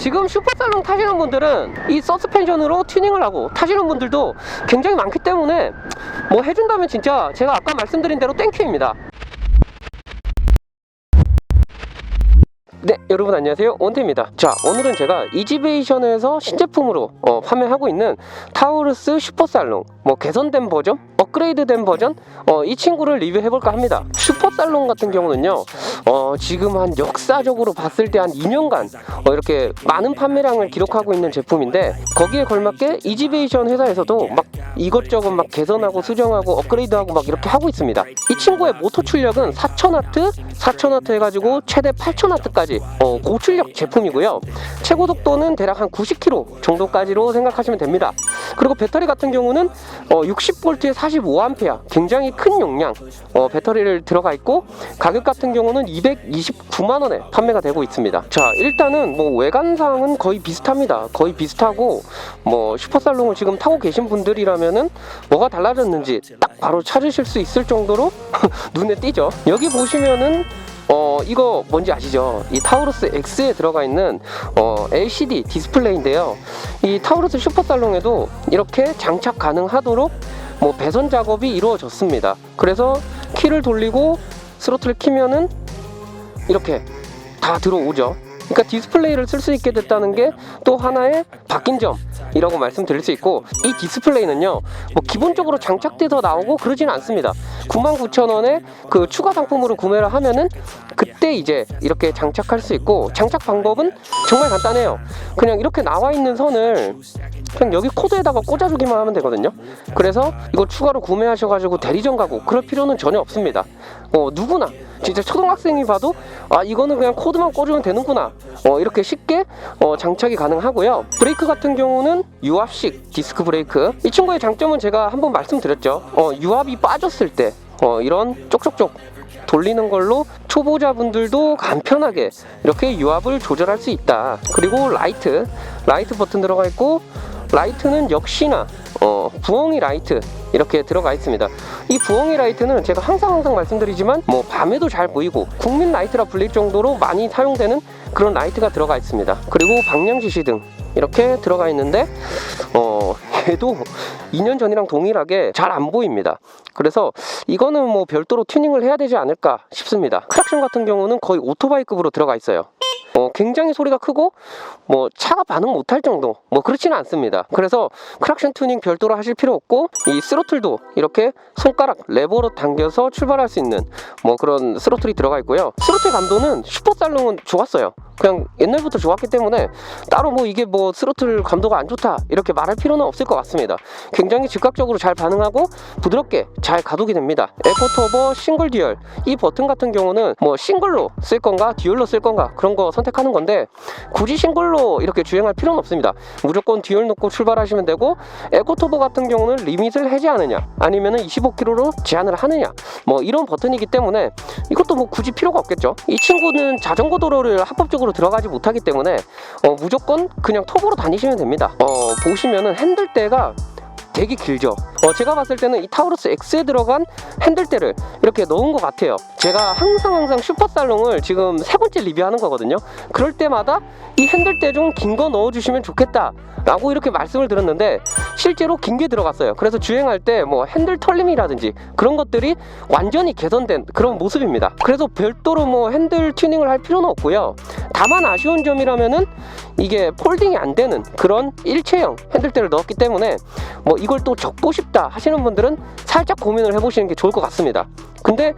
지금 슈퍼살롱 타시는 분들은 이 서스펜션으로 튜닝을 하고 타시는 분들도 굉장히 많기 때문에 뭐 해준다면 진짜 제가 아까 말씀드린 대로 땡큐입니다. 네, 여러분 안녕하세요. 원태입니다. 자, 오늘은 제가 이지베이션에서 신제품으로 어, 판매하고 있는 타우루스 슈퍼살롱 뭐 개선된 버전, 업그레이드된 버전 어, 이 친구를 리뷰해볼까 합니다. 슈퍼살롱 같은 경우는요, 어, 지금 한 역사적으로 봤을 때 한 2년간 어, 이렇게 많은 판매량을 기록하고 있는 제품인데 거기에 걸맞게 이지베이션 회사에서도 막 이것저것 막 개선하고 수정하고 업그레이드하고 막 이렇게 하고 있습니다. 이 친구의 모터 출력은 4000와트, 4000와트 해가지고 최대 8000와트까지 어, 고출력 제품이고요. 최고 속도는 대략 한 90km 정도까지로 생각하시면 됩니다. 그리고 배터리 같은 경우는 어, 60V에 45A 굉장히 큰 용량 어, 배터리를 들어가 있고 가격 같은 경우는 229만 원에 판매가 되고 있습니다. 자 일단은 뭐 외관상은 거의 비슷합니다. 거의 비슷하고 뭐 슈퍼살롱을 지금 타고 계신 분들이라면 은 뭐가 달라졌는지 딱 바로 찾으실 수 있을 정도로 눈에 띄죠. 여기 보시면은 어 이거 뭔지 아시죠? 이 타우루스 X에 들어가 있는 어, LCD 디스플레이인데요. 이 타우루스 슈퍼살롱에도 이렇게 장착 가능하도록 뭐 배선 작업이 이루어졌습니다. 그래서 키를 돌리고 스로틀을 키면은 이렇게 다 들어오죠. 그러니까 디스플레이를 쓸 수 있게 됐다는 게 또 하나의 바뀐 점 이라고 말씀드릴 수 있고 이 디스플레이는요 뭐 기본적으로 장착돼서 나오고 그러지는 않습니다. 99,000원에 그 추가 상품으로 구매를 하면은 그때 이제 이렇게 장착할 수 있고 장착 방법은 정말 간단해요. 그냥 이렇게 나와 있는 선을 그냥 여기 코드에다가 꽂아주기만 하면 되거든요. 그래서 이거 추가로 구매하셔가지고 대리점 가고 그럴 필요는 전혀 없습니다. 어 누구나 진짜 초등학생이 봐도 아 이거는 그냥 코드만 꽂으면 되는구나. 어 이렇게 쉽게 어, 장착이 가능하고요. 브레이크 같은 경우는 유압식 디스크 브레이크. 이 친구의 장점은 제가 한번 말씀드렸죠. 어 유압이 빠졌을 때 어, 이런 쪽쪽쪽 돌리는 걸로 초보자분들도 간편하게 이렇게 유압을 조절할 수 있다. 그리고 라이트 라이트 버튼 들어가 있고 라이트는 역시나 어, 부엉이 라이트 이렇게 들어가 있습니다. 이 부엉이 라이트는 제가 항상 항상 말씀드리지만 뭐 밤에도 잘 보이고 국민 라이트라 불릴 정도로 많이 사용되는 그런 라이트가 들어가 있습니다. 그리고 방향 지시등 이렇게 들어가 있는데 어 얘도 2년 전이랑 동일하게 잘 안 보입니다. 그래서 이거는 뭐 별도로 튜닝을 해야 되지 않을까 싶습니다. 크락션 같은 경우는 거의 오토바이급으로 들어가 있어요. 어, 굉장히 소리가 크고 뭐 차가 반응 못할 정도 뭐 그렇지는 않습니다. 그래서 크락션 튜닝 별도로 하실 필요 없고 이 스로틀도 이렇게 손가락 레버로 당겨서 출발할 수 있는 뭐 그런 스로틀이 들어가 있고요. 스로틀 감도는 슈퍼살롱은 좋았어요. 그냥 옛날부터 좋았기 때문에 따로 뭐 이게 뭐 스로틀 감도가 안 좋다 이렇게 말할 필요는 없을 것 같습니다. 굉장히 즉각적으로 잘 반응하고 부드럽게 잘 가독이 됩니다. 에코터보 싱글 듀얼 이 버튼 같은 경우는 뭐 싱글로 쓸 건가 듀얼로 쓸 건가 그런 거 선택하는 건데 굳이 싱글로 이렇게 주행할 필요는 없습니다. 무조건 듀얼 놓고 출발하시면 되고 에코터보 같은 경우는 리밋을 해제하느냐 아니면은 25km로 제한을 하느냐 뭐 이런 버튼이기 때문에 이것도 뭐 굳이 필요가 없겠죠. 이 친구는 자전거 도로를 합법적으로 들어가지 못하기 때문에 어, 무조건 그냥 톱으로 다니시면 됩니다. 어, 보시면은 핸들대가 되게 길죠. 어, 제가 봤을 때는 이 타우루스 X에 들어간 핸들대를 이렇게 넣은 것 같아요. 제가 항상 항상 슈퍼살롱을 지금 세 번째 리뷰하는 거거든요. 그럴 때마다 이 핸들대 좀 긴 거 넣어주시면 좋겠다. 라고 이렇게 말씀을 드렸는데 실제로 긴 게 들어갔어요. 그래서 주행할 때 뭐 핸들 털림이라든지 그런 것들이 완전히 개선된 그런 모습입니다. 그래서 별도로 뭐 핸들 튜닝을 할 필요는 없고요. 다만 아쉬운 점이라면은 이게 폴딩이 안 되는 그런 일체형 핸들대를 넣었기 때문에 뭐 이걸 또 적고 싶다 하시는 분들은 살짝 고민을 해보시는 게 좋을 것 같습니다. 근데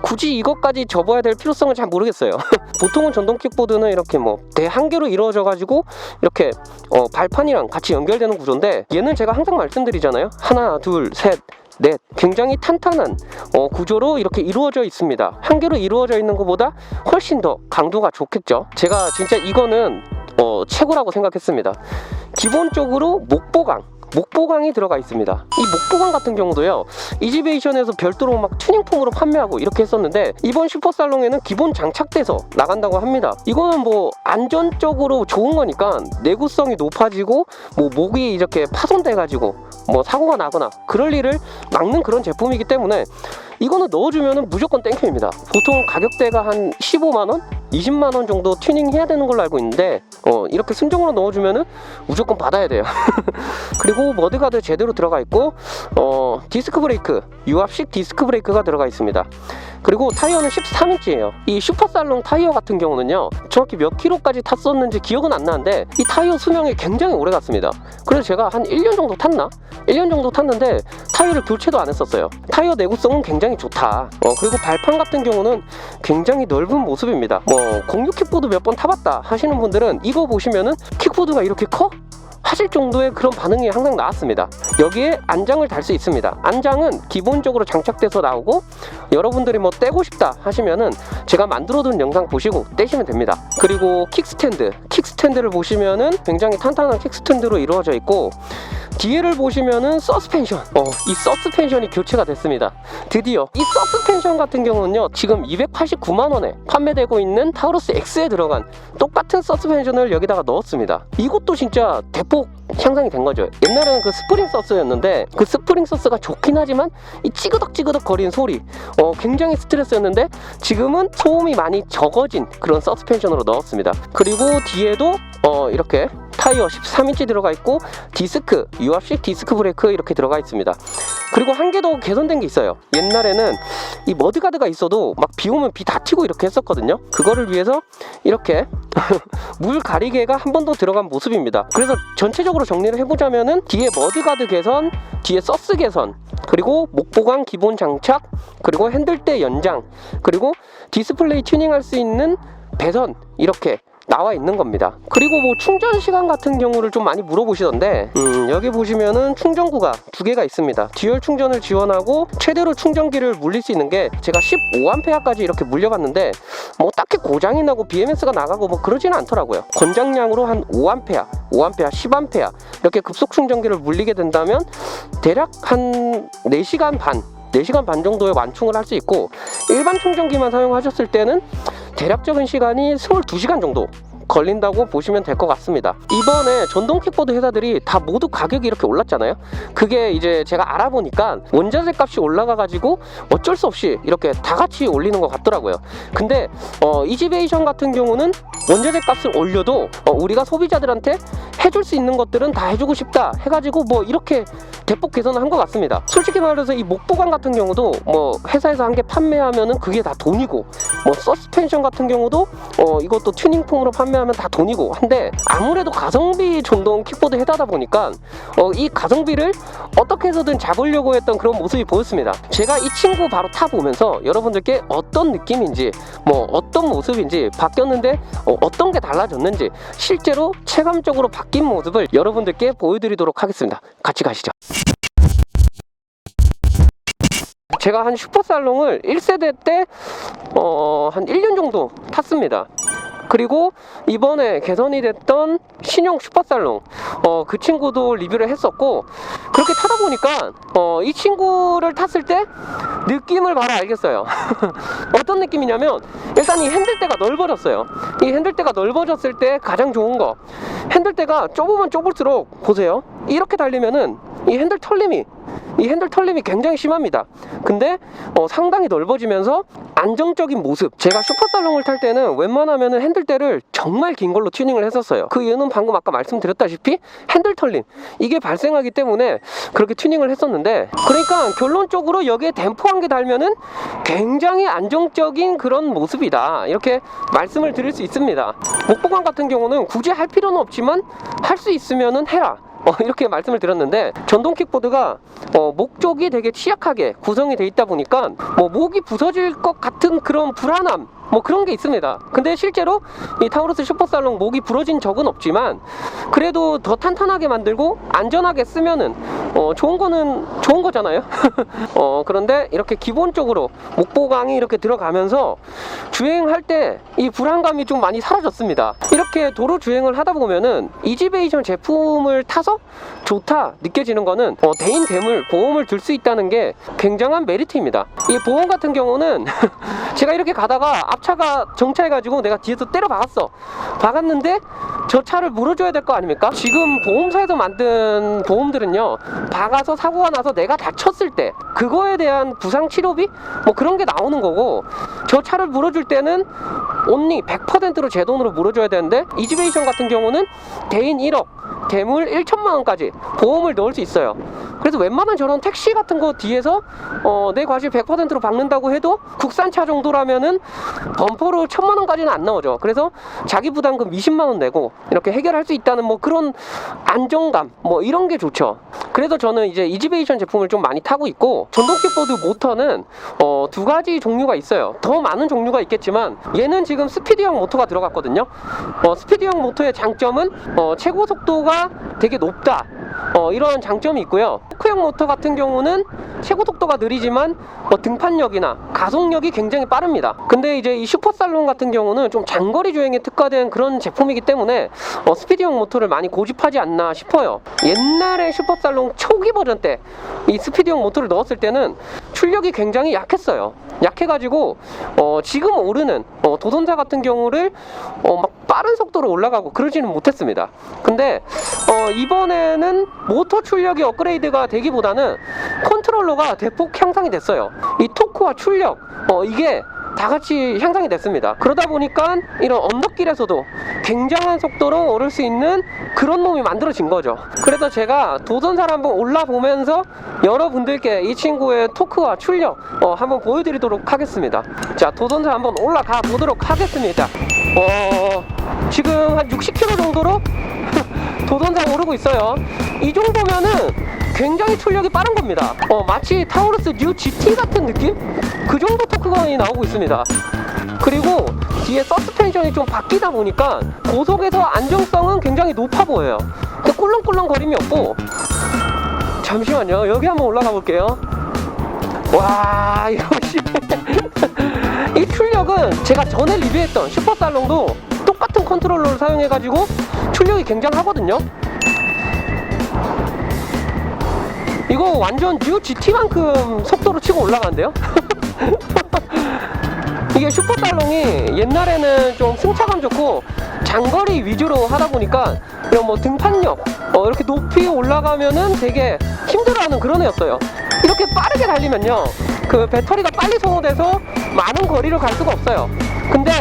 굳이 이것까지 접어야 될 필요성은 잘 모르겠어요. 보통은 전동 킥보드는 이렇게 뭐 대 한 개로 이루어져 가지고 이렇게 어, 발판이랑 같이 연결되는 구조인데 얘는 제가 항상 말씀드리잖아요. 하나, 둘, 셋. 넷 굉장히 탄탄한 어, 구조로 이렇게 이루어져 있습니다. 한 개로 이루어져 있는 것보다 훨씬 더 강도가 좋겠죠. 제가 진짜 이거는 어, 최고라고 생각했습니다. 기본적으로 목보강 목보강이 들어가 있습니다. 이 목보강 같은 경우도요, 이지베이션에서 별도로 막 튜닝폼으로 판매하고 이렇게 했었는데, 이번 슈퍼살롱에는 기본 장착돼서 나간다고 합니다. 이거는 뭐 안전적으로 좋은 거니까 내구성이 높아지고, 뭐 목이 이렇게 파손돼 가지고, 뭐 사고가 나거나 그럴 일을 막는 그런 제품이기 때문에 이거는 넣어주면 무조건 땡큐입니다. 보통 가격대가 한 15만원? 20만원 정도 튜닝 해야 되는 걸로 알고 있는데 어, 이렇게 순정으로 넣어주면 무조건 받아야 돼요. 그리고 머드가드 제대로 들어가 있고 어, 디스크 브레이크, 유압식 디스크 브레이크가 들어가 있습니다. 그리고 타이어는 13인치예요. 이 슈퍼살롱 타이어 같은 경우는요. 정확히 몇 킬로까지 탔었는지 기억은 안 나는데 이 타이어 수명이 굉장히 오래 갔습니다. 그래서 제가 한 1년 정도 탔나? 1년 정도 탔는데 타이어를 교체도 안 했었어요. 타이어 내구성은 굉장히 좋다. 어, 그리고 발판 같은 경우는 굉장히 넓은 모습입니다. 뭐 공유 킥보드 몇 번 타봤다 하시는 분들은 이거 보시면은 킥보드가 이렇게 커? 하실 정도의 그런 반응이 항상 나왔습니다. 여기에 안장을 달 수 있습니다. 안장은 기본적으로 장착돼서 나오고 여러분들이 뭐 떼고 싶다 하시면은 제가 만들어둔 영상 보시고 떼시면 됩니다. 그리고 킥스탠드, 킥스탠드를 보시면은 굉장히 탄탄한 킥스탠드로 이루어져 있고 뒤에를 보시면은 서스펜션, 어, 이 서스펜션이 교체가 됐습니다. 드디어 이 서스펜션 같은 경우는요 지금 289만 원에 판매되고 있는 타우루스 X에 들어간 똑같은 서스펜션을 여기다가 넣었습니다. 이것도 진짜 대폭 향상이 된 거죠. 옛날에는 그 스프링 서스였는데 그 스프링 서스가 좋긴 하지만 이 찌그덕찌그덕 거리는 소리 어, 굉장히 스트레스였는데 지금은 소음이 많이 적어진 그런 서스펜션으로 넣었습니다. 그리고 뒤에도 어, 이렇게 타이어 13인치 들어가 있고 디스크 유압식 디스크 브레이크 이렇게 들어가 있습니다. 그리고 한 개 더 개선된 게 있어요. 옛날에는 이 머드가드가 있어도 막 비 오면 비 다 튀고 이렇게 했었거든요. 그거를 위해서 이렇게 물 가리개가 한 번 더 들어간 모습입니다. 그래서 전체적으로 정리를 해보자면은 뒤에 머드가드 개선, 뒤에 서스 개선, 그리고 목보강 기본 장착, 그리고 핸들대 연장, 그리고 디스플레이 튜닝할 수 있는 배선 이렇게 나와 있는 겁니다. 그리고 뭐 충전 시간 같은 경우를 좀 많이 물어보시던데 음, 여기 보시면은 충전구가 두 개가 있습니다. 듀얼 충전을 지원하고 최대로 충전기를 물릴 수 있는 게 제가 15A까지 이렇게 물려봤는데 뭐 딱히 고장이 나고 BMS가 나가고 뭐 그러지는 않더라고요. 권장량으로 한 5A, 5A, 10A 이렇게 급속 충전기를 물리게 된다면 대략 한 4시간 반 4시간 반 정도의 완충을 할 수 있고 일반 충전기만 사용하셨을 때는 대략적인 시간이 22시간 정도 걸린다고 보시면 될 것 같습니다. 이번에 전동 킥보드 회사들이 다 모두 가격이 이렇게 올랐잖아요. 그게 이제 제가 알아보니까 원자재 값이 올라가가지고 어쩔 수 없이 이렇게 다 같이 올리는 것 같더라고요. 근데 어, 이지베이션 같은 경우는 원자재 값을 올려도 어, 우리가 소비자들한테 해줄 수 있는 것들은 다 해주고 싶다 해가지고 뭐 이렇게 대폭 개선을 한 것 같습니다. 솔직히 말해서 이 목보관 같은 경우도 뭐 회사에서 한 개 판매하면은 그게 다 돈이고 뭐 서스펜션 같은 경우도 어 이것도 튜닝폼으로 판매 하면 다 돈이고 한데 아무래도 가성비 전동 킥보드 해다다 보니까 어 이 가성비를 어떻게 해서든 잡으려고 했던 그런 모습이 보였습니다. 제가 이 친구 바로 타 보면서 여러분들께 어떤 느낌인지 뭐 어떤 모습인지 바뀌었는데 어, 어떤 게 달라졌는지 실제로 체감적으로 바뀐 모습을 여러분들께 보여드리도록 하겠습니다. 같이 가시죠. 제가 한 슈퍼살롱을 1세대 때, 어, 한 1년 정도 탔습니다. 그리고 이번에 개선이 됐던 신형 슈퍼살롱, 어, 그 친구도 리뷰를 했었고, 그렇게 타다 보니까, 어, 이 친구를 탔을 때 느낌을 바로 알겠어요. 어떤 느낌이냐면, 일단 이 핸들대가 넓어졌어요. 이 핸들대가 넓어졌을 때 가장 좋은 거, 핸들대가 좁으면 좁을수록, 보세요. 이렇게 달리면은 이 핸들 털림이 이 핸들 털림이 굉장히 심합니다. 근데 어, 상당히 넓어지면서 안정적인 모습. 제가 슈퍼살롱을 탈 때는 웬만하면 핸들대를 정말 긴 걸로 튜닝을 했었어요. 그 이유는 방금 아까 말씀드렸다시피 핸들 털림 이게 발생하기 때문에 그렇게 튜닝을 했었는데 그러니까 결론적으로 여기에 댐퍼 한 개 달면은 굉장히 안정적인 그런 모습이다. 이렇게 말씀을 드릴 수 있습니다. 목보관 같은 경우는 굳이 할 필요는 없지만 할 수 있으면은 해라. 어, 이렇게 말씀을 드렸는데 전동 킥보드가 어, 목 쪽이 되게 취약하게 구성이 돼 있다 보니까 뭐 목이 부서질 것 같은 그런 불안함 뭐 그런 게 있습니다. 근데 실제로 이 타우루스 슈퍼살롱 목이 부러진 적은 없지만 그래도 더 탄탄하게 만들고 안전하게 쓰면은 어, 좋은 거는 좋은 거잖아요. 어, 그런데 이렇게 기본적으로 목보강이 이렇게 들어가면서 주행할 때 이 불안감이 좀 많이 사라졌습니다. 이렇게 도로 주행을 하다 보면은 이지베이션 제품을 타서 좋다 느껴지는 거는 어, 대인 대물 보험을 들 수 있다는 게 굉장한 메리트입니다. 이 보험 같은 경우는 제가 이렇게 가다가 앞 차가 정차해가지고 내가 뒤에서 때려 박았어. 박았는데 저 차를 물어줘야 될 거 아닙니까? 지금 보험사에서 만든 보험들은요 박아서 사고가 나서 내가 다쳤을 때 그거에 대한 부상 치료비 뭐 그런 게 나오는 거고 저 차를 물어줄 때는 온리 100%로 제 돈으로 물어줘야 되는데 이지베이션 같은 경우는 대인 1억 대물 1천만 원까지 보험을 넣을 수 있어요. 그래서 웬만한 저런 택시 같은 거 뒤에서 어, 내 과실 100%로 박는다고 해도 국산차 정도라면은 범퍼로 천만 원까지는 안 나오죠. 그래서 자기 부담금 20만 원 내고 이렇게 해결할 수 있다는 뭐 그런 안정감 뭐 이런 게 좋죠. 그래서 저는 이제 이지베이션 제품을 좀 많이 타고 있고 전동 킥보드 모터는 어, 두 가지 종류가 있어요. 더 많은 종류가 있겠지만 얘는 지금 스피드형 모터가 들어갔거든요. 어, 스피드형 모터의 장점은 어, 최고 속도가 되게 높다. 어, 이런 장점이 있고요. 토크형 모터 같은 경우는 최고 속도가 느리지만 어, 등판력이나 가속력이 굉장히 빠릅니다. 근데 이제 이 슈퍼살론 같은 경우는 좀 장거리 주행에 특화된 그런 제품이기 때문에 어, 스피드형 모터를 많이 고집하지 않나 싶어요. 옛날에 슈퍼살론 초기 버전 때 이 스피드형 모터를 넣었을 때는 출력이 굉장히 약했어요. 약해가지고 어, 지금 오르는 어, 도전자 같은 경우를 어, 막 빠른 속도로 올라가고 그러지는 못했습니다. 근데 어, 이번에는 모터 출력이 업그레이드가 되기보다는 컨트롤러가 대폭 향상이 됐어요. 이 토크와 출력 어, 이게 다 같이 향상이 됐습니다. 그러다 보니까 이런 언덕길에서도 굉장한 속도로 오를 수 있는 그런 놈이 만들어진 거죠. 그래서 제가 도전사를 한번 올라보면서 여러분들께 이 친구의 토크와 출력 어, 한번 보여드리도록 하겠습니다. 자, 도전사 한번 올라가 보도록 하겠습니다. 어, 지금 한 60km 정도로 도전사 오르고 있어요. 이 정도면은 굉장히 출력이 빠른 겁니다. 어, 마치 타우루스 뉴 GT 같은 느낌? 그 정도 토크감이 나오고 있습니다. 그리고 뒤에 서스펜션이 좀 바뀌다 보니까 고속에서 안정성은 굉장히 높아 보여요. 근데 꿀렁꿀렁 거림이 없고 잠시만요. 여기 한번 올라가 볼게요. 와, 역시 이 출력은 제가 전에 리뷰했던 슈퍼살롱도 똑같은 컨트롤러를 사용해가지고 출력이 굉장하거든요. 이거 완전 뉴 GT만큼 속도로 치고 올라가는데요? 이게 슈퍼살롱이 옛날에는 좀 승차감 좋고 장거리 위주로 하다 보니까 이런 뭐 등판력 어, 이렇게 높이 올라가면은 되게 힘들어하는 그런 애였어요. 이렇게 빠르게 달리면요, 그 배터리가 빨리 소모돼서 많은 거리를 갈 수가 없어요. 근데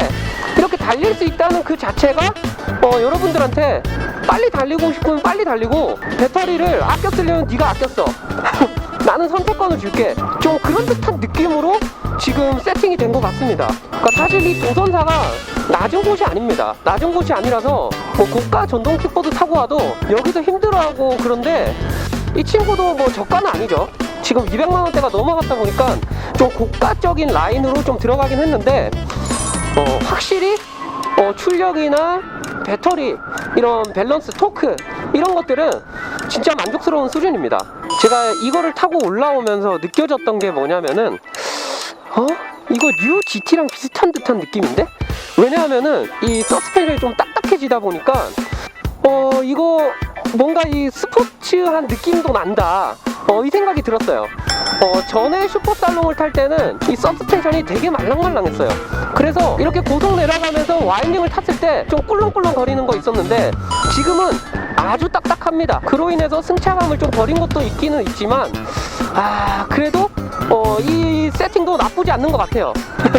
이렇게 달릴 수 있다는 그 자체가 어, 여러분들한테 빨리 달리고 싶으면 빨리 달리고 배터리를 아껴 쓰려면 네가 아껴 써. 나는 선택권을 줄게. 좀 그런 듯한 느낌으로 지금 세팅이 된 것 같습니다. 그러니까 사실 이 도전사가 낮은 곳이 아닙니다. 낮은 곳이 아니라서 뭐 고가 전동 킥보드 타고 와도 여기서 힘들어하고 그런데 이 친구도 뭐 저가는 아니죠. 지금 200만 원대가 넘어갔다 보니까 좀 고가적인 라인으로 좀 들어가긴 했는데 어, 확실히 어, 출력이나 배터리 이런 밸런스 토크 이런 것들은 진짜 만족스러운 수준입니다. 제가 이거를 타고 올라오면서 느껴졌던 게 뭐냐면은 어? 이거 뉴 GT랑 비슷한 듯한 느낌인데? 왜냐하면은 이 서스펜션이 좀 딱딱해지다 보니까 어 이거 뭔가 이 스포츠한 느낌도 난다. 어 이 생각이 들었어요. 어 전에 슈퍼살롱을 탈 때는 이 서스펜션이 되게 말랑말랑했어요. 그래서 이렇게 고속 내려가면서 와인딩을 탔을 때 좀 꿀렁꿀렁 거리는 거 있었는데 지금은 아주 딱딱합니다. 그로 인해서 승차감을 좀 버린 것도 있기는 있지만 아 그래도 어, 이 세팅도 나쁘지 않는 것 같아요.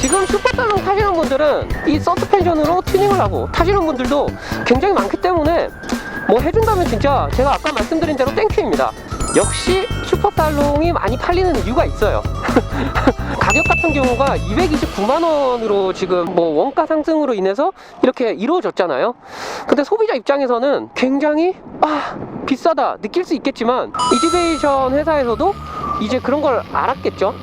지금 슈퍼살롱 타시는 분들은 이 서스펜션으로 튜닝을 하고 타시는 분들도 굉장히 많기 때문에 뭐 해준다면 진짜 제가 아까 말씀드린 대로 땡큐입니다. 역시 슈퍼살롱이 많이 팔리는 이유가 있어요. 가격 같은 경우가 229만 원으로 지금 뭐 원가 상승으로 인해서 이렇게 이루어졌잖아요. 근데 소비자 입장에서는 굉장히 아 비싸다 느낄 수 있겠지만 이지베이션 회사에서도 이제 그런 걸 알았겠죠.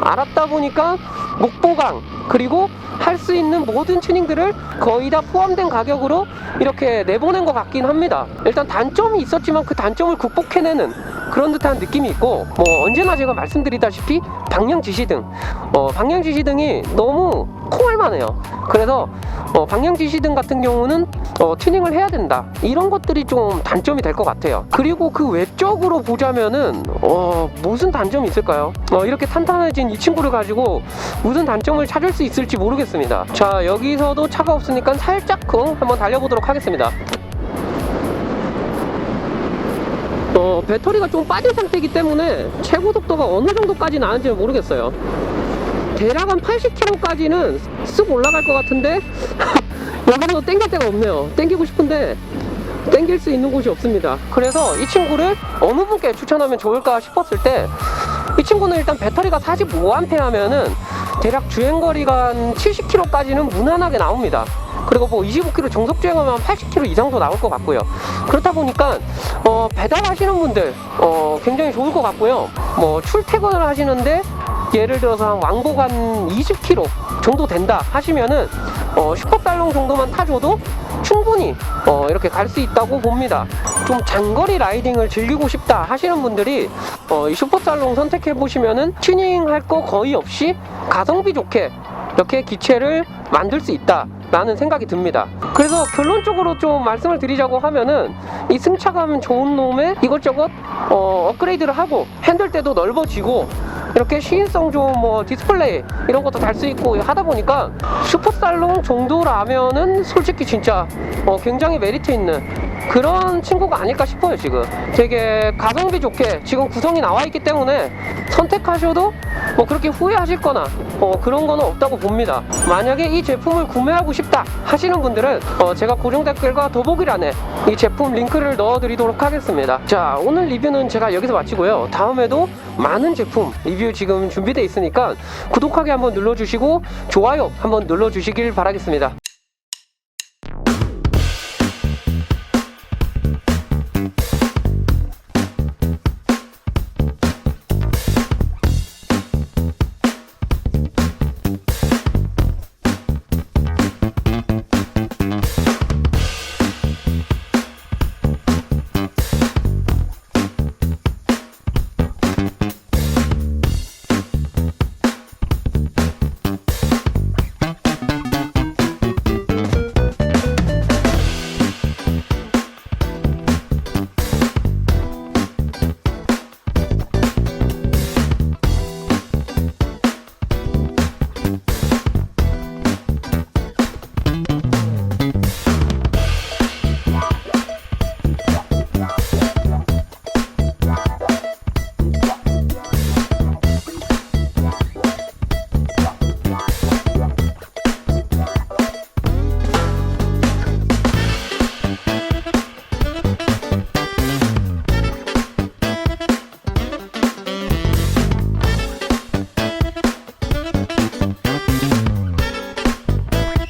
알았다 보니까 목보강 그리고 할 수 있는 모든 튜닝들을 거의 다 포함된 가격으로 이렇게 내보낸 것 같긴 합니다. 일단 단점이 있었지만 그 단점을 극복해내는 그런 듯한 느낌이 있고 뭐 언제나 제가 말씀드리다시피 방향 지시등 어, 방향 지시등이 너무 콩알만해요. 그래서 어, 방향 지시등 같은 경우는 어, 튜닝을 해야 된다. 이런 것들이 좀 단점이 될 것 같아요. 그리고 그 외적으로 보자면은 어, 무슨 단점이 있을까요? 어, 이렇게 탄탄해진 이 친구를 가지고 무슨 단점을 찾을 수 있을지 모르겠습니다. 자 여기서도 차가 없으니까 살짝 쿵 한번 달려보도록 하겠습니다. 어, 배터리가 좀 빠진 상태이기 때문에 최고 속도가 어느 정도까지 나는지는 모르겠어요. 대략 한 80km까지는 쓱 올라갈 것 같은데 여기서 땡길 데가 없네요. 땡기고 싶은데 땡길 수 있는 곳이 없습니다. 그래서 이 친구를 어느 분께 추천하면 좋을까 싶었을 때 이 친구는 일단 배터리가 45A면은 대략 주행거리가 한 70km까지는 무난하게 나옵니다. 그리고 뭐 25km 정속 주행하면 80km 이상도 나올 것 같고요. 그렇다 보니까 어, 배달하시는 분들 어, 굉장히 좋을 것 같고요. 뭐 출퇴근을 하시는데 예를 들어서 한 왕복 한 20km 정도 된다 하시면은 어, 슈퍼살롱 정도만 타줘도 충분히 어, 이렇게 갈 수 있다고 봅니다. 좀 장거리 라이딩을 즐기고 싶다 하시는 분들이 어, 이 슈퍼살롱 선택해 보시면은 튜닝할 거 거의 없이 가성비 좋게 이렇게 기체를 만들 수 있다. 라는 생각이 듭니다. 그래서 결론적으로 좀 말씀을 드리자고 하면은 이 승차감 좋은 놈에 이것저것 어, 업그레이드를 하고 핸들대도 넓어지고 이렇게 시인성 좋은 뭐 디스플레이 이런 것도 달 수 있고 하다 보니까 슈퍼살롱 정도라면은 솔직히 진짜 어, 굉장히 메리트 있는 그런 친구가 아닐까 싶어요 지금. 되게 가성비 좋게 지금 구성이 나와 있기 때문에 선택하셔도 뭐 그렇게 후회하실 거나 어, 그런 거는 없다고 봅니다. 만약에 이 제품을 구매하고 싶다 하시는 분들은 어, 제가 고정 댓글과 더보기란에 이 제품 링크를 넣어 드리도록 하겠습니다. 자 오늘 리뷰는 제가 여기서 마치고요. 다음에도 많은 제품 리뷰 지금 준비되어 있으니까 구독하기 한번 눌러주시고 좋아요 한번 눌러주시길 바라겠습니다